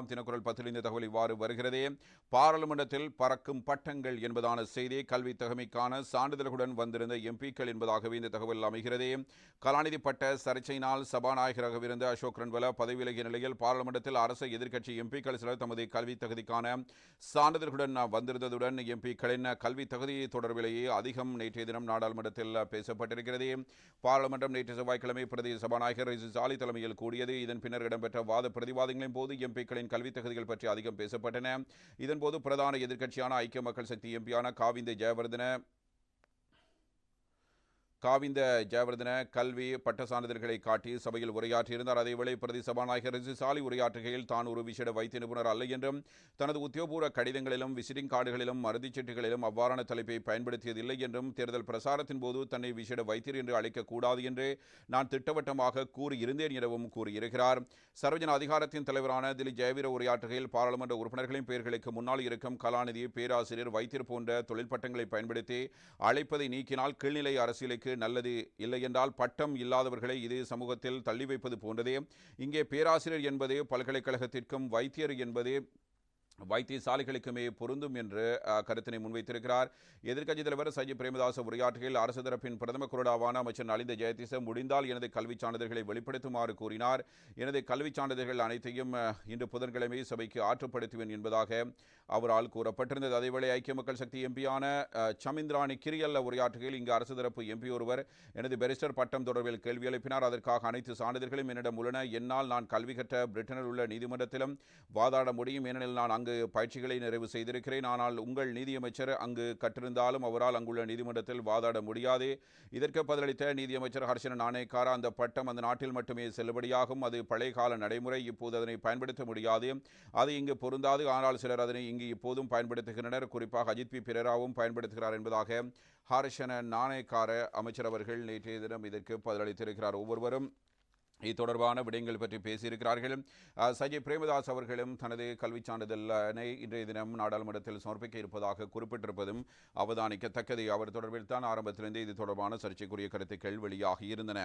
தினக்குரல் பத்தில் இந்த தகவல் இவ்வாறு வருகிறது. பாராளுமன்றத்தில் பறக்கும் பட்டங்கள் என்பதான செய்தி கல்வி தகமைக்கான சான்றிதழ்களுடன் வந்திருந்த எம்பிக்கள் என்பதாகவே இந்த தகவல் அமைகிறது. கலாநிதி பட்ட சர்ச்சையினால் சபாநாயகராக இருந்த அசோக் ரன்வல பதவி விலகிய நிலையில் பாராளுமன்றத்தில் அரசு எதிர்க்கட்சி எம்பிக்கள் சிலர் தமது கல்வி தகுதிக்கான சான்றிதழ்களுடன் வந்திருந்ததுடன் எம்பிக்களின் கல்வி தகுதி தொடர்பிலேயே அதிகம் நேற்றைய தினம் நாடாளுமன்றத்தில் பேசப்பட்டிருக்கிறது. பாராளுமன்றம் நேற்று செவ்வாய்க்கிழமை பிரதேச சபாநாயகர் சாலி தலைமையில் கூடியது. இதன் பின்னர் இடம்பெற்ற வாத பிரதிவாதங்களின் போது எம்பிக்களின் கல்வி தகுதிகள் பற்றி அதிகம் பேசப்பட்டன. இதன்போது பிரதான எதிர்க்கட்சியான ஐக்கிய மக்கள் சக்தி எம்பியான காவிந்த ஜெயவர்தன காவிந்த ஜெயவர்தன கல்வி பட்ட சான்றிதழ்களை காட்டி சபையில் உரையாற்றியிருந்தார். அதேவேளை பிரதி சபாநாயகர் ரிசிசாலி உரையாற்றுகையில் தான் ஒரு விசேட வைத்திய நிபுணர் அல்ல என்றும் தனது உத்தியோகபூர்வ கடிதங்களிலும் விசிட்டிங் கார்டுகளிலும் மருதிச் சீட்டுகளிலும் அவ்வாறான தலைப்பை பயன்படுத்தியதில்லை என்றும் தேர்தல் பிரசாரத்தின் போது தன்னை விசேட வைத்தியர் என்று அழைக்கக்கூடாது என்று நான் திட்டவட்டமாக கூறியிருந்தேன் எனவும் கூறியிருக்கிறார். சர்வஜன அதிகாரத்தின் தலைவரான திலி ஜெயவீர உரையாற்றுகையில் பாராளுமன்ற உறுப்பினர்களின் பெயர்களுக்கு முன்னால் இருக்கும் கலாநிதி பேராசிரியர் வைத்தியர் போன்ற தொழில் பட்டங்களை பயன்படுத்தி அழைப்பதை நீக்கினால் கீழ்நிலை அரசியலுக்கு நல்லது இல்லை என்றால் பட்டம் இல்லாதவர்களை இது சமூகத்தில் தள்ளி வைப்பது போன்றதே. இங்கே பேராசிரியர் என்பது பல்கலைக்கழகத்திற்கும் வைத்தியர் என்பது வைத்தியசாலைகளுக்குமே பொருந்தும் என்று கருத்தினை முன்வைத்திருக்கிறார். எதிர்க்கட்சித் தலைவர் சஜித் பிரேமதாச உரையாற்றுகையில் அரசு தரப்பின் பிரதம குரடாவான அமைச்சர் நலிந்த ஜெயதிச முடிந்தால் எனது கல்விச் சான்றிதழ்களை வெளிப்படுத்துமாறு கூறினார். எனது கல்விச் சான்றிதழ்கள் அனைத்தையும் இன்று புதன்கிழமை சபைக்கு ஆற்றுப்படுத்துவேன் என்பதாக அவரால் கூறப்பட்டிருந்தது. அதேவேளை ஐக்கிய மக்கள் சக்தி எம்பியான சமிந்திராணி கிரியல்ல உரையாற்றுகையில் இங்கு அரசு தரப்பு எம்பி ஒருவர் எனது பெரிஸ்டர் பட்டம் தொடர்பில் கேள்வி எழுப்பினார். அதற்காக அனைத்து சான்றிதழ்களும் என்னிடம் உள்ளன. என்னால் நான் கல்வி கற்ற பிரிட்டனில் உள்ள நீதிமன்றத்திலும் வாதாட முடியும். ஏனெனில் நான் அங்கு பயிற்சிகளை நிறைவு செய்திருக்கிறேன். ஆனால் உங்கள் நீதியமைச்சர் அங்கு கற்றிருந்தாலும் அவரால் அங்குள்ள நீதிமன்றத்தில் வாதாட முடியாது. இதற்கு பதிலளித்த நீதியமைச்சர் ஹர்ஷன நாணயக்கார அந்த பட்டம் அந்த நாட்டில் மட்டுமே செல்லுபடியாகும். அது பழைய கால நடைமுறை. இப்போது அதனை பயன்படுத்த முடியாது. அது இங்கு பொருந்தாது. ஆனால் சிலர் அதனை இங்கு இப்போதும் பயன்படுத்துகின்றனர். குறிப்பாக அஜித் பி. பிரராவும் பயன்படுத்துகிறார் என்பதாக ஹர்ஷன நாணயக்கார அமைச்சர் அவர்கள் நேற்றைய தினம் இதற்கு பதிலளித்திருக்கிறார். ஒவ்வொருவரும் இது தொடர்பான விடயங்கள் பற்றி பேசியிருக்கிறார்கள். சஜய் பிரேமதாஸ் அவர்களும் தனது கல்விச் சான்றிதழனை இன்றைய தினம் நாடாளுமன்றத்தில் சமர்ப்பிக்க இருப்பதாக குறிப்பிட்டிருப்பதும் அவதானிக்கத்தக்கது. அவர் தொடர்பில் தான் ஆரம்பத்திலிருந்து இது தொடர்பான சர்ச்சைக்குரிய கருத்துக்கள் வெளியாகி இருந்தன.